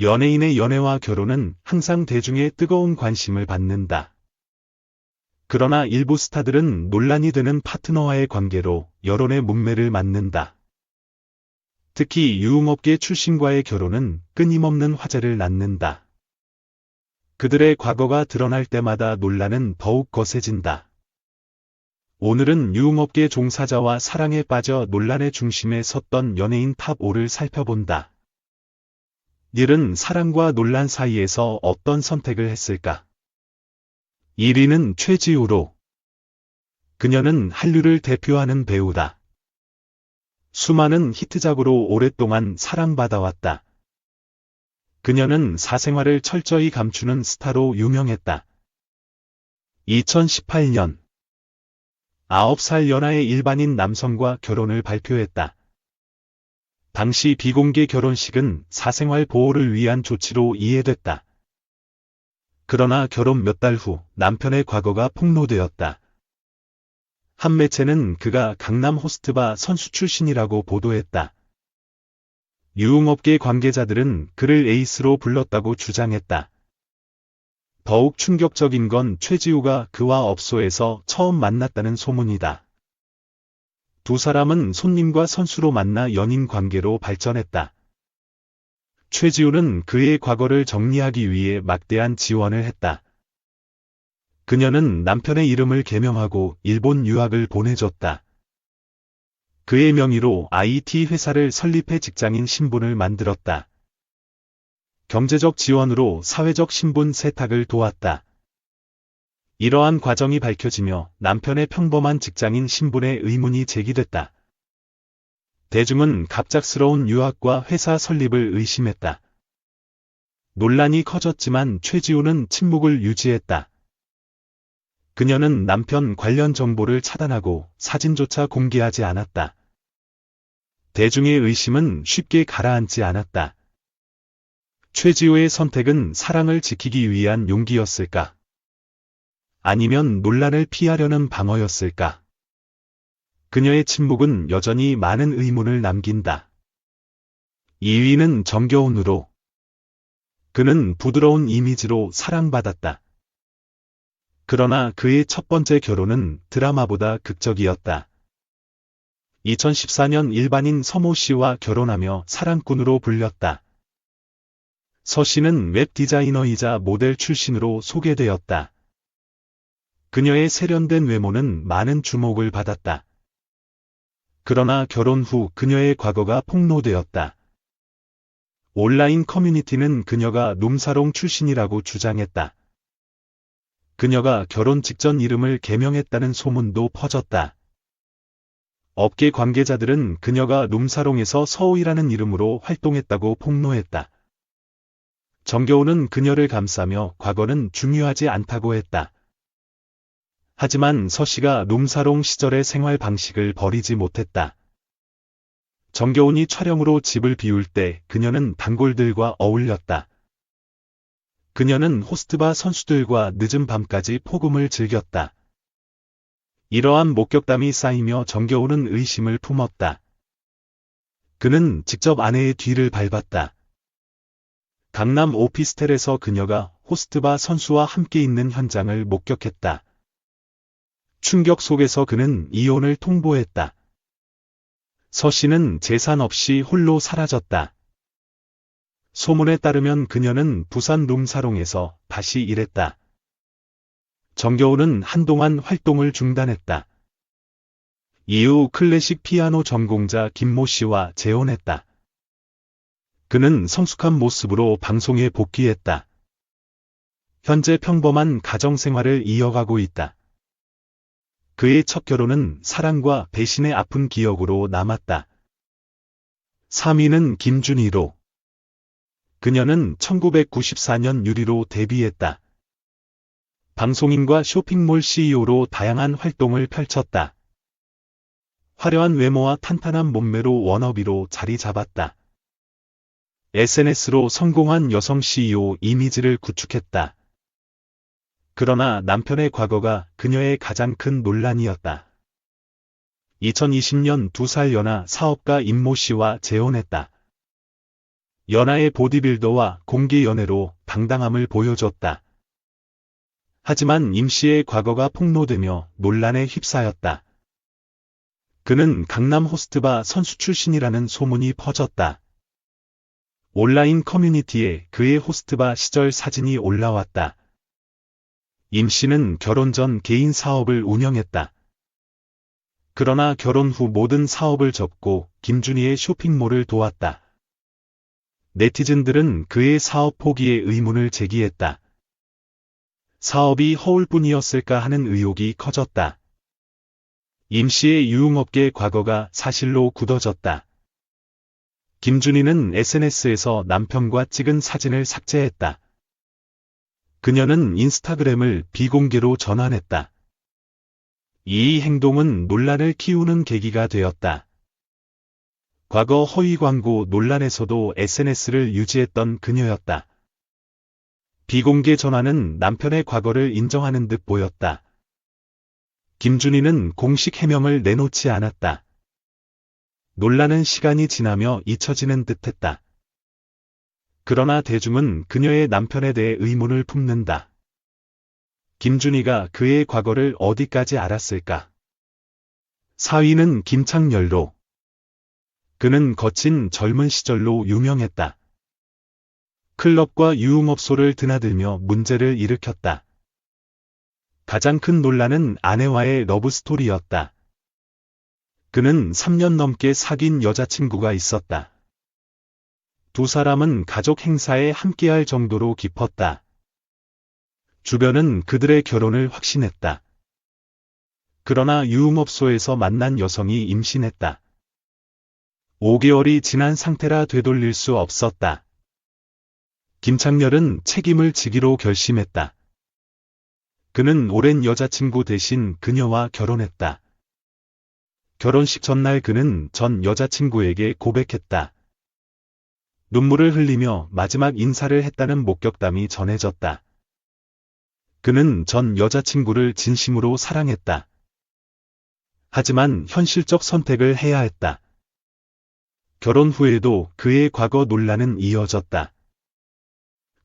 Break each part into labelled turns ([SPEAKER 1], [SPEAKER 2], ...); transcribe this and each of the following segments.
[SPEAKER 1] 연예인의 연애와 결혼은 항상 대중의 뜨거운 관심을 받는다. 그러나 일부 스타들은 논란이 되는 파트너와의 관계로 여론의 문매를 맞는다. 특히 유흥업계 출신과의 결혼은 끊임없는 화제를 낳는다. 그들의 과거가 드러날 때마다 논란은 더욱 거세진다. 오늘은 유흥업계 종사자와 사랑에 빠져 논란의 중심에 섰던 연예인 탑 5를 살펴본다. 닐은 사랑과 논란 사이에서 어떤 선택을 했을까? 1위는 최지우로. 그녀는 한류를 대표하는 배우다. 수많은 히트작으로 오랫동안 사랑받아왔다. 그녀는 사생활을 철저히 감추는 스타로 유명했다. 2018년 9살 연하의 일반인 남성과 결혼을 발표했다. 당시 비공개 결혼식은 사생활 보호를 위한 조치로 이해됐다. 그러나 결혼 몇 달 후 남편의 과거가 폭로되었다. 한 매체는 그가 강남 호스트바 선수 출신이라고 보도했다. 유흥업계 관계자들은 그를 에이스로 불렀다고 주장했다. 더욱 충격적인 건 최지우가 그와 업소에서 처음 만났다는 소문이다. 두 사람은 손님과 선수로 만나 연인 관계로 발전했다. 최지우는 그의 과거를 정리하기 위해 막대한 지원을 했다. 그녀는 남편의 이름을 개명하고 일본 유학을 보내줬다. 그의 명의로 IT 회사를 설립해 직장인 신분을 만들었다. 경제적 지원으로 사회적 신분 세탁을 도왔다. 이러한 과정이 밝혀지며 남편의 평범한 직장인 신분에 의문이 제기됐다. 대중은 갑작스러운 유학과 회사 설립을 의심했다. 논란이 커졌지만 최지우는 침묵을 유지했다. 그녀는 남편 관련 정보를 차단하고 사진조차 공개하지 않았다. 대중의 의심은 쉽게 가라앉지 않았다. 최지우의 선택은 사랑을 지키기 위한 용기였을까? 아니면 논란을 피하려는 방어였을까? 그녀의 침묵은 여전히 많은 의문을 남긴다. 2위는 정겨운으로. 그는 부드러운 이미지로 사랑받았다. 그러나 그의 첫 번째 결혼은 드라마보다 극적이었다. 2014년 일반인 서모 씨와 결혼하며 사랑꾼으로 불렸다. 서 씨는 웹 디자이너이자 모델 출신으로 소개되었다. 그녀의 세련된 외모는 많은 주목을 받았다. 그러나 결혼 후 그녀의 과거가 폭로되었다. 온라인 커뮤니티는 그녀가 룸사롱 출신이라고 주장했다. 그녀가 결혼 직전 이름을 개명했다는 소문도 퍼졌다. 업계 관계자들은 그녀가 룸사롱에서 서우이라는 이름으로 활동했다고 폭로했다. 정겨우는 그녀를 감싸며 과거는 중요하지 않다고 했다. 하지만 서 씨가 룸사롱 시절의 생활 방식을 버리지 못했다. 정겨운이 촬영으로 집을 비울 때 그녀는 단골들과 어울렸다. 그녀는 호스트바 선수들과 늦은 밤까지 폭음을 즐겼다. 이러한 목격담이 쌓이며 정겨운은 의심을 품었다. 그는 직접 아내의 뒤를 밟았다. 강남 오피스텔에서 그녀가 호스트바 선수와 함께 있는 현장을 목격했다. 충격 속에서 그는 이혼을 통보했다. 서 씨는 재산 없이 홀로 사라졌다. 소문에 따르면 그녀는 부산 룸사롱에서 다시 일했다. 정겨우는 한동안 활동을 중단했다. 이후 클래식 피아노 전공자 김모 씨와 재혼했다. 그는 성숙한 모습으로 방송에 복귀했다. 현재 평범한 가정생활을 이어가고 있다. 그의 첫 결혼은 사랑과 배신의 아픈 기억으로 남았다. 3위는 김준희로. 그녀는 1994년 유리로 데뷔했다. 방송인과 쇼핑몰 CEO로 다양한 활동을 펼쳤다. 화려한 외모와 탄탄한 몸매로 워너비로 자리 잡았다. SNS로 성공한 여성 CEO 이미지를 구축했다. 그러나 남편의 과거가 그녀의 가장 큰 논란이었다. 2020년 두 살 연하 사업가 임모 씨와 재혼했다. 연하의 보디빌더와 공개 연애로 당당함을 보여줬다. 하지만 임 씨의 과거가 폭로되며 논란에 휩싸였다. 그는 강남 호스트바 선수 출신이라는 소문이 퍼졌다. 온라인 커뮤니티에 그의 호스트바 시절 사진이 올라왔다. 임 씨는 결혼 전 개인 사업을 운영했다. 그러나 결혼 후 모든 사업을 접고 김준희의 쇼핑몰을 도왔다. 네티즌들은 그의 사업 포기에 의문을 제기했다. 사업이 허울 뿐이었을까 하는 의혹이 커졌다. 임 씨의 유흥업계 과거가 사실로 굳어졌다. 김준희는 SNS에서 남편과 찍은 사진을 삭제했다. 그녀는 인스타그램을 비공개로 전환했다. 이 행동은 논란을 키우는 계기가 되었다. 과거 허위 광고 논란에서도 SNS를 유지했던 그녀였다. 비공개 전화는 남편의 과거를 인정하는 듯 보였다. 김준희는 공식 해명을 내놓지 않았다. 논란은 시간이 지나며 잊혀지는 듯했다. 그러나 대중은 그녀의 남편에 대해 의문을 품는다. 김준희가 그의 과거를 어디까지 알았을까? 4위는 김창렬로. 그는 거친 젊은 시절로 유명했다. 클럽과 유흥업소를 드나들며 문제를 일으켰다. 가장 큰 논란은 아내와의 러브스토리였다. 그는 3년 넘게 사귄 여자친구가 있었다. 두 사람은 가족 행사에 함께할 정도로 깊었다. 주변은 그들의 결혼을 확신했다. 그러나 유흥업소에서 만난 여성이 임신했다. 5개월이 지난 상태라 되돌릴 수 없었다. 김창렬은 책임을 지기로 결심했다. 그는 오랜 여자친구 대신 그녀와 결혼했다. 결혼식 전날 그는 전 여자친구에게 고백했다. 눈물을 흘리며 마지막 인사를 했다는 목격담이 전해졌다. 그는 전 여자친구를 진심으로 사랑했다. 하지만 현실적 선택을 해야 했다. 결혼 후에도 그의 과거 논란은 이어졌다.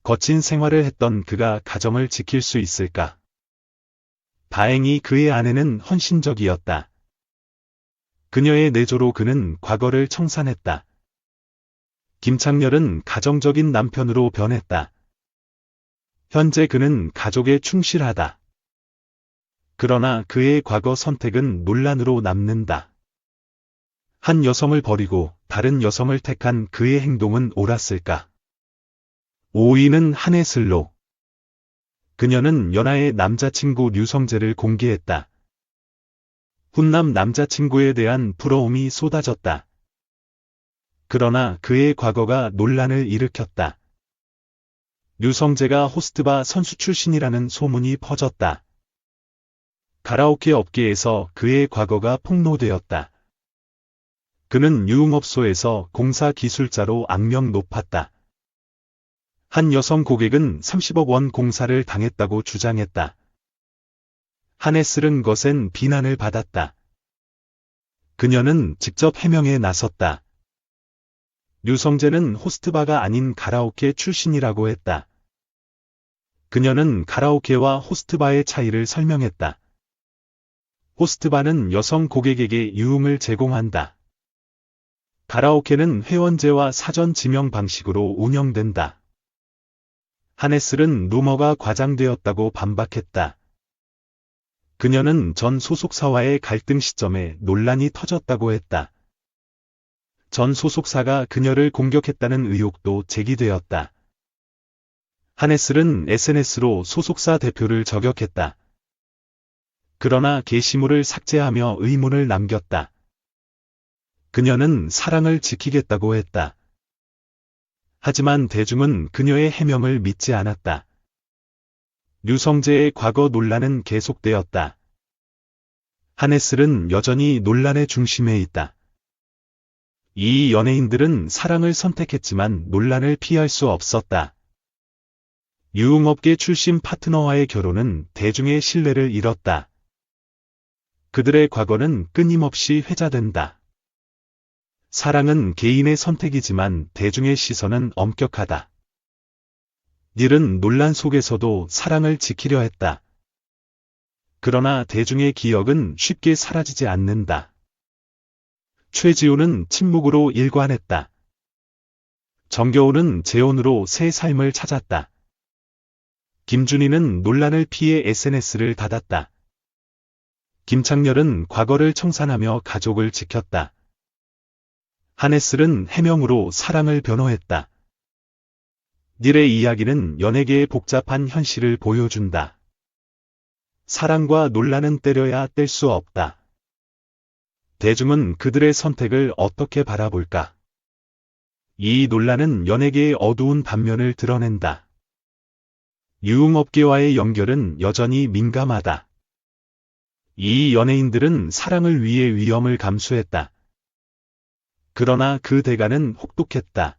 [SPEAKER 1] 거친 생활을 했던 그가 가정을 지킬 수 있을까? 다행히 그의 아내는 헌신적이었다. 그녀의 내조로 그는 과거를 청산했다. 김창렬은 가정적인 남편으로 변했다. 현재 그는 가족에 충실하다. 그러나 그의 과거 선택은 논란으로 남는다. 한 여성을 버리고 다른 여성을 택한 그의 행동은 옳았을까? 5위는 한혜슬로. 그녀는 연하의 남자친구 류성재를 공개했다. 훈남 남자친구에 대한 부러움이 쏟아졌다. 그러나 그의 과거가 논란을 일으켰다. 류성재가 호스트바 선수 출신이라는 소문이 퍼졌다. 가라오케 업계에서 그의 과거가 폭로되었다. 그는 유흥업소에서 공사 기술자로 악명 높았다. 한 여성 고객은 30억 원 공사를 당했다고 주장했다. 한해 쓸은 것엔 비난을 받았다. 그녀는 직접 해명에 나섰다. 류성재는 호스트바가 아닌 가라오케 출신이라고 했다. 그녀는 가라오케와 호스트바의 차이를 설명했다. 호스트바는 여성 고객에게 유흥을 제공한다. 가라오케는 회원제와 사전 지명 방식으로 운영된다. 하네슬은 루머가 과장되었다고 반박했다. 그녀는 전 소속사와의 갈등 시점에 논란이 터졌다고 했다. 전 소속사가 그녀를 공격했다는 의혹도 제기되었다. 하네슬은 SNS로 소속사 대표를 저격했다. 그러나 게시물을 삭제하며 의문을 남겼다. 그녀는 사랑을 지키겠다고 했다. 하지만 대중은 그녀의 해명을 믿지 않았다. 류성재의 과거 논란은 계속되었다. 하네슬은 여전히 논란의 중심에 있다. 이 연예인들은 사랑을 선택했지만 논란을 피할 수 없었다. 유흥업계 출신 파트너와의 결혼은 대중의 신뢰를 잃었다. 그들의 과거는 끊임없이 회자된다. 사랑은 개인의 선택이지만 대중의 시선은 엄격하다. 닐은 논란 속에서도 사랑을 지키려 했다. 그러나 대중의 기억은 쉽게 사라지지 않는다. 최지우는 침묵으로 일관했다. 정겨울은 재혼으로 새 삶을 찾았다. 김준희는 논란을 피해 SNS를 닫았다. 김창렬은 과거를 청산하며 가족을 지켰다. 한혜슬은 해명으로 사랑을 변호했다. 닐의 이야기는 연예계의 복잡한 현실을 보여준다. 사랑과 논란은 때려야 뗄 수 없다. 대중은 그들의 선택을 어떻게 바라볼까? 이 논란은 연예계의 어두운 반면을 드러낸다. 유흥업계와의 연결은 여전히 민감하다. 이 연예인들은 사랑을 위해 위험을 감수했다. 그러나 그 대가는 혹독했다.